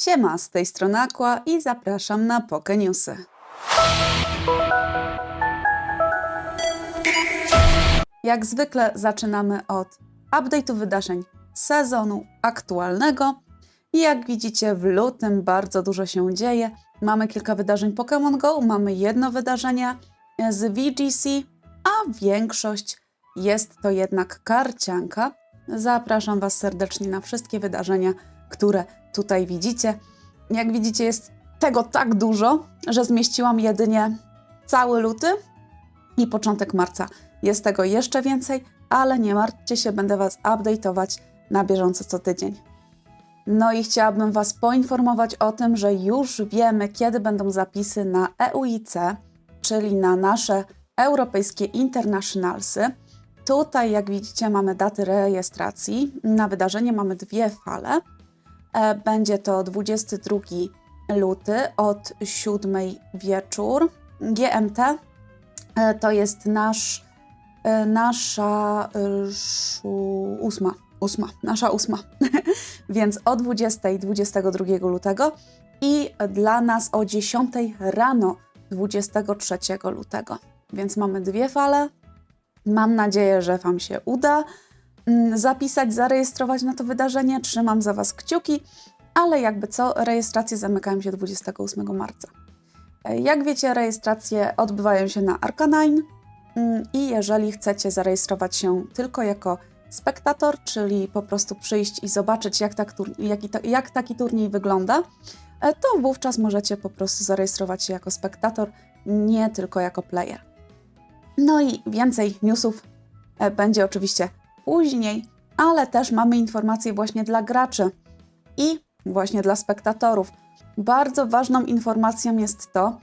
Siema, z tej strony Aqua i zapraszam na Poke Newsy. Jak zwykle zaczynamy od update'u wydarzeń sezonu aktualnego. I jak widzicie, w lutym bardzo dużo się dzieje. Mamy kilka wydarzeń Pokémon Go, mamy jedno wydarzenie z VGC, a większość jest to jednak karcianka. Zapraszam Was serdecznie na wszystkie wydarzenia, które tutaj widzicie. Jak widzicie, jest tego tak dużo, że zmieściłam jedynie cały luty i początek marca. Jest tego jeszcze więcej, ale nie martwcie się, będę Was update'ować na bieżąco co tydzień. No i chciałabym Was poinformować o tym, że już wiemy, kiedy będą zapisy na EUIC, czyli na nasze europejskie internationalsy. Tutaj, jak widzicie, mamy daty rejestracji. Na wydarzenie mamy dwie fale. E, Będzie to 22 luty od 7 wieczór. GMT e, to jest nasz, e, nasza ósma, ósma, nasza ósma. Więc o 20 22 lutego i dla nas o 10 rano 23 lutego. Więc mamy dwie fale. Mam nadzieję, że Wam się uda zapisać, zarejestrować na to wydarzenie. Trzymam za Was kciuki, ale jakby co, rejestracje zamykają się 28 marca. E, Jak wiecie, rejestracje odbywają się na Arcanine mm, i jeżeli chcecie zarejestrować się tylko jako spektator, czyli po prostu przyjść i zobaczyć, jak, tak, ta, jak taki turniej wygląda, e, to wówczas możecie po prostu zarejestrować się jako spektator, nie tylko jako player. No i więcej newsów e, będzie oczywiście później, ale też mamy informacje właśnie dla graczy i właśnie dla spektatorów. Bardzo ważną informacją jest to,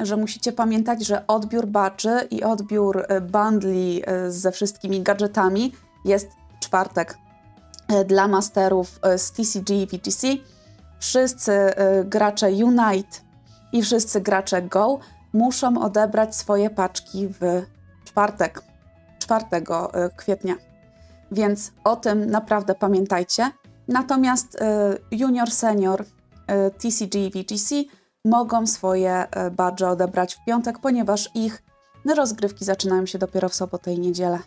że musicie pamiętać, że odbiór badży i odbiór e, bundli e, ze wszystkimi gadżetami jest czwartek. E, Dla masterów z TCG i VGC wszyscy gracze Unite i wszyscy gracze Go muszą odebrać swoje paczki w czwartek, 4 e, kwietnia. Więc o tym naprawdę pamiętajcie. Natomiast e, junior, senior, e, TCG i VGC mogą swoje e, badże odebrać w piątek, ponieważ ich rozgrywki zaczynają się dopiero w sobotę i niedzielę.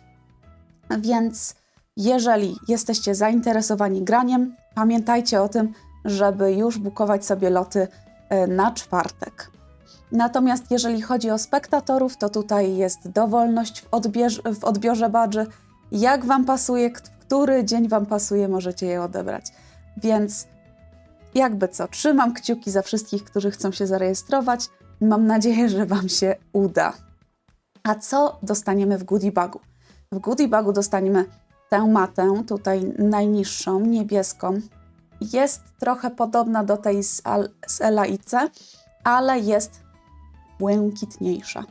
Więc jeżeli jesteście zainteresowani graniem, pamiętajcie o tym, żeby już bukować sobie loty na czwartek. Natomiast jeżeli chodzi o spektatorów, to tutaj jest dowolność w, odbierz- w odbiorze badży. Jak Wam pasuje, który dzień Wam pasuje, możecie je odebrać. Więc jakby co, trzymam kciuki za wszystkich, którzy chcą się zarejestrować. Mam nadzieję, że Wam się uda. A co dostaniemy w goodie bagu? W goodie bagu dostaniemy tę matę, tutaj najniższą, niebieską. Jest trochę podobna do tej z, Al- z LAIC, ale jest błękitniejsza.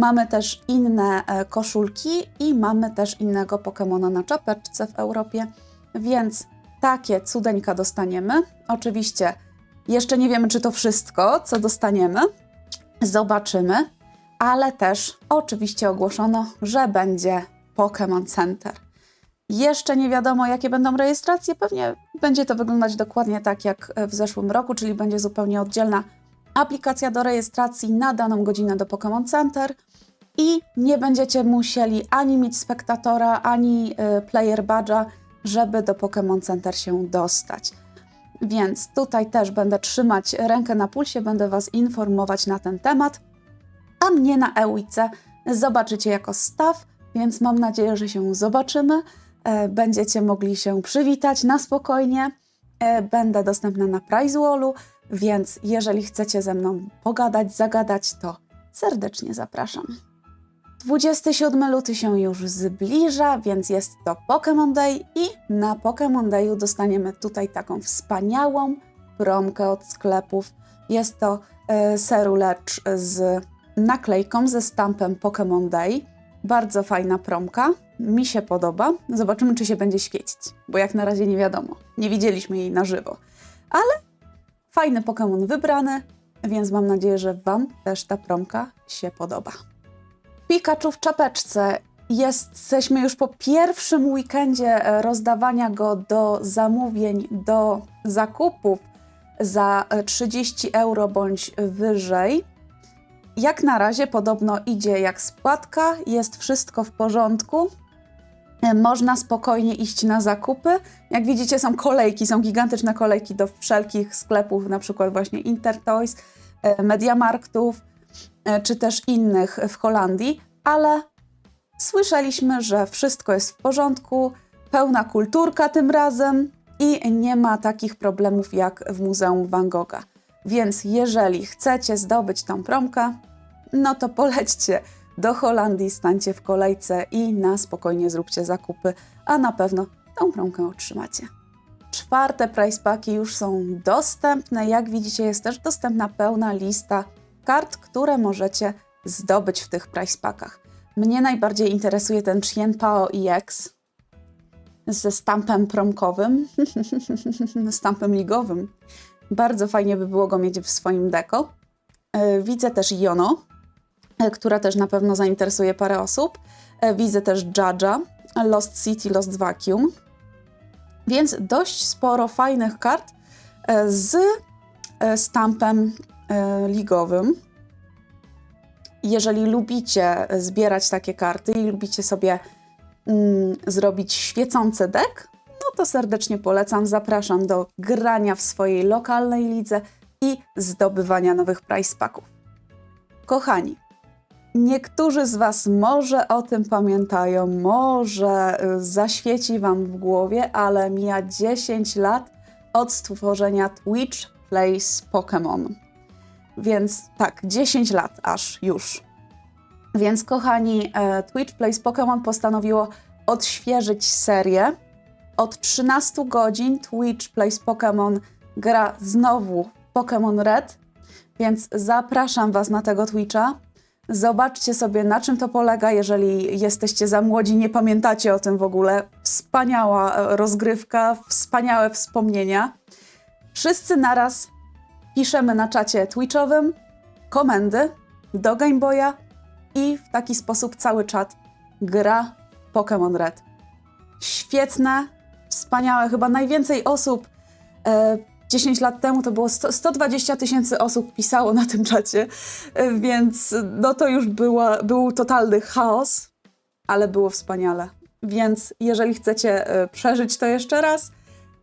Mamy też inne e, koszulki i mamy też innego Pokemona na czapeczce w Europie, więc takie cudeńka dostaniemy. Oczywiście jeszcze nie wiemy, czy to wszystko, co dostaniemy. Zobaczymy, ale też oczywiście ogłoszono, że będzie Pokémon Center. Jeszcze nie wiadomo, jakie będą rejestracje. Pewnie będzie to wyglądać dokładnie tak jak w zeszłym roku, czyli będzie zupełnie oddzielna aplikacja do rejestracji na daną godzinę do Pokémon Center i nie będziecie musieli ani mieć spektatora, ani y, player badge'a, żeby do Pokémon Center się dostać. Więc tutaj też będę trzymać rękę na pulsie, będę Was informować na ten temat. A mnie na EUIC zobaczycie jako staw, więc mam nadzieję, że się zobaczymy. E, Będziecie mogli się przywitać na spokojnie. E, Będę dostępna na Prize Wallu, więc jeżeli chcecie ze mną pogadać, zagadać, to serdecznie zapraszam. 27 luty się już zbliża, więc jest to Pokémon Day i na Pokémon Dayu dostaniemy tutaj taką wspaniałą promkę od sklepów. Jest to serulecz z naklejką, ze stampem Pokémon Day. Bardzo fajna promka, mi się podoba. Zobaczymy, czy się będzie świecić, bo jak na razie nie wiadomo. Nie widzieliśmy jej na żywo. Ale fajny Pokémon wybrany, więc mam nadzieję, że Wam też ta promka się podoba. Pikachu w czapeczce. Jesteśmy już po pierwszym weekendzie e, rozdawania go do zamówień, do zakupów za e, 30 euro bądź wyżej. Jak na razie podobno idzie jak spłatka, jest wszystko w porządku. E, Można spokojnie iść na zakupy. Jak widzicie, są kolejki, są gigantyczne kolejki do wszelkich sklepów, na przykład właśnie Intertoys, e, Mediamarktów, e, czy też innych w Holandii, ale słyszeliśmy, że wszystko jest w porządku, pełna kulturka tym razem i nie ma takich problemów jak w Muzeum Van Gogha. Więc jeżeli chcecie zdobyć tą promkę, no to polećcie do Holandii, stańcie w kolejce i na spokojnie zróbcie zakupy, a na pewno tą promkę otrzymacie. Czwarte price paki już są dostępne. Jak widzicie, jest też dostępna pełna lista kart, które możecie zdobyć w tych price pakach. Mnie najbardziej interesuje ten Chien Pao EX ze stampem promkowym, stampem ligowym. Bardzo fajnie by było go mieć w swoim deko. E, Widzę też Jono, e, która też na pewno zainteresuje parę osób. E, Widzę też Jaja, Lost City, Lost Vacuum. Więc dość sporo fajnych kart z stampem ligowym. Jeżeli lubicie zbierać takie karty i lubicie sobie mm, zrobić świecący dek, no to serdecznie polecam. Zapraszam do grania w swojej lokalnej lidze i zdobywania nowych prize packów. Kochani, niektórzy z Was może o tym pamiętają, może y, zaświeci Wam w głowie, ale mija 10 lat od stworzenia Twitch Plays Pokémon. Więc tak, 10 lat aż już. Więc kochani, e, Twitch Plays Pokémon postanowiło odświeżyć serię. Od 13 godzin Twitch Plays Pokémon gra znowu Pokémon Red, więc zapraszam Was na tego Twitcha. Zobaczcie sobie, na czym to polega, jeżeli jesteście za młodzi, nie pamiętacie o tym w ogóle. Wspaniała e, rozgrywka, wspaniałe wspomnienia. Wszyscy naraz piszemy na czacie Twitchowym komendy do Game Boya i w taki sposób cały czat gra Pokémon Red. Świetne, wspaniałe, chyba najwięcej osób e, 10 lat temu to było 100, 120 tysięcy osób pisało na tym czacie, e, więc no to już była, był totalny chaos, ale było wspaniale. Więc jeżeli chcecie e, przeżyć to jeszcze raz,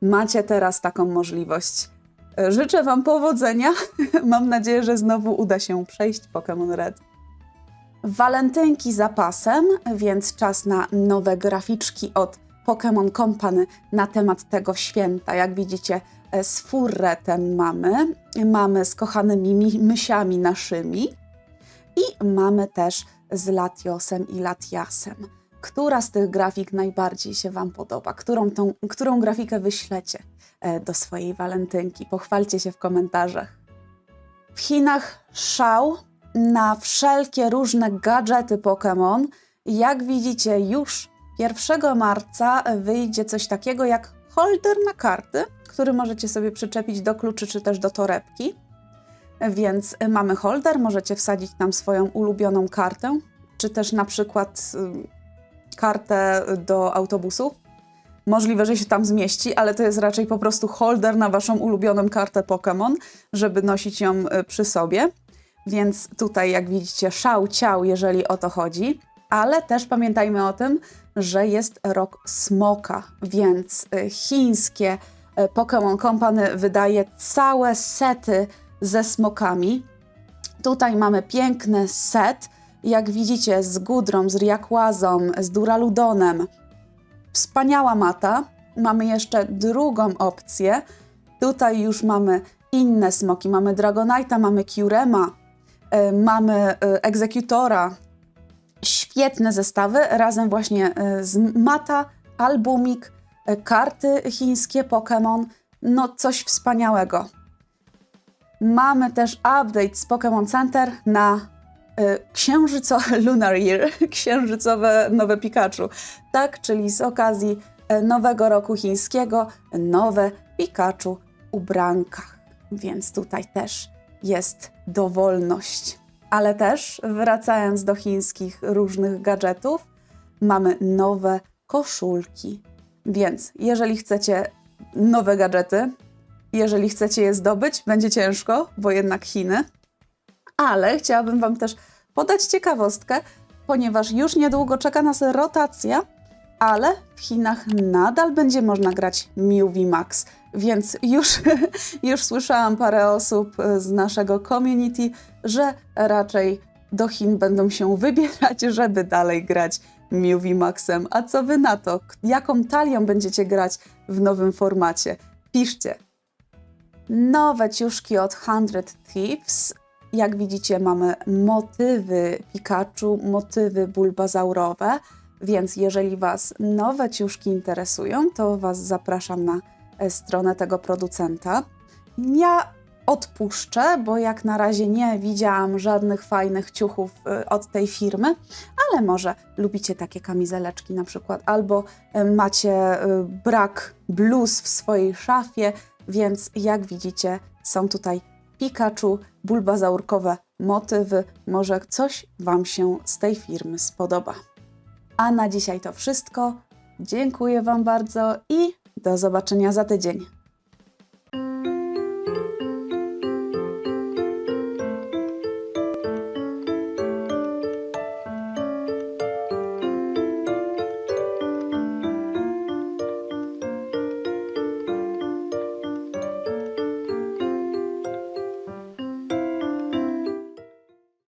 macie teraz taką możliwość. Życzę Wam powodzenia. Mam nadzieję, że znowu uda się przejść Pokémon Red. Walentynki za pasem, więc czas na nowe graficzki od Pokémon Company na temat tego święta. Jak widzicie, e, z furretem mamy, mamy z kochanymi mi- mysiami naszymi i mamy też z Latiosem i Latiasem. Która z tych grafik najbardziej się Wam podoba? Którą, tą, którą grafikę wyślecie e, do swojej walentynki? Pochwalcie się w komentarzach. W Chinach szał na wszelkie różne gadżety Pokémon. Jak widzicie, już 1 marca wyjdzie coś takiego jak holder na karty, który możecie sobie przyczepić do kluczy czy też do torebki. Więc mamy holder, możecie wsadzić tam swoją ulubioną kartę, czy też na przykład y, kartę do autobusu. Możliwe, że się tam zmieści, ale to jest raczej po prostu holder na waszą ulubioną kartę Pokémon, żeby nosić ją y, przy sobie. Więc tutaj, jak widzicie, szał ciał, jeżeli o to chodzi. Ale też pamiętajmy o tym, że jest rok smoka, więc y, chińskie y, Pokémon Company wydaje całe sety ze smokami. Tutaj mamy piękny set, jak widzicie, z Gudrą, z Riaquazą, z Duraludonem. Wspaniała mata. Mamy jeszcze drugą opcję. Tutaj już mamy inne smoki. Mamy Dragonite'a, mamy Curema, y, mamy y, Executora. Świetne zestawy, razem właśnie y, z mata, albumik, y, karty chińskie Pokémon. No coś wspaniałego. Mamy też update z Pokémon Center na księżycowe Lunar Year, księżycowe nowe Pikachu. Tak, czyli z okazji y, nowego roku chińskiego nowe Pikachu ubrankach. Więc tutaj też jest dowolność. Ale też wracając do chińskich różnych gadżetów, mamy nowe koszulki. Więc jeżeli chcecie nowe gadżety, Jeżeli chcecie je zdobyć, będzie ciężko, bo jednak Chiny. Ale chciałabym Wam też podać ciekawostkę, ponieważ już niedługo czeka nas rotacja, ale w Chinach nadal będzie można grać Miuvi Max. Więc już, już słyszałam parę osób z naszego community, że raczej do Chin będą się wybierać, żeby dalej grać Miuvi Maxem. A co wy na to? Jaką talią będziecie grać w nowym formacie? Piszcie. Nowe ciuszki od 100 Thieves. Jak widzicie, mamy motywy Pikachu, motywy bulbazaurowe, więc jeżeli Was nowe ciuszki interesują, to Was zapraszam na e, stronę tego producenta. Ja odpuszczę, bo jak na razie nie widziałam żadnych fajnych ciuchów e, od tej firmy, ale może lubicie takie kamizeleczki na przykład, albo e, macie brak bluz w swojej szafie, więc jak widzicie, są tutaj Pikachu, bulbazaurkowe motywy. Może coś Wam się z tej firmy spodoba. A na dzisiaj to wszystko. Dziękuję Wam bardzo i do zobaczenia za tydzień.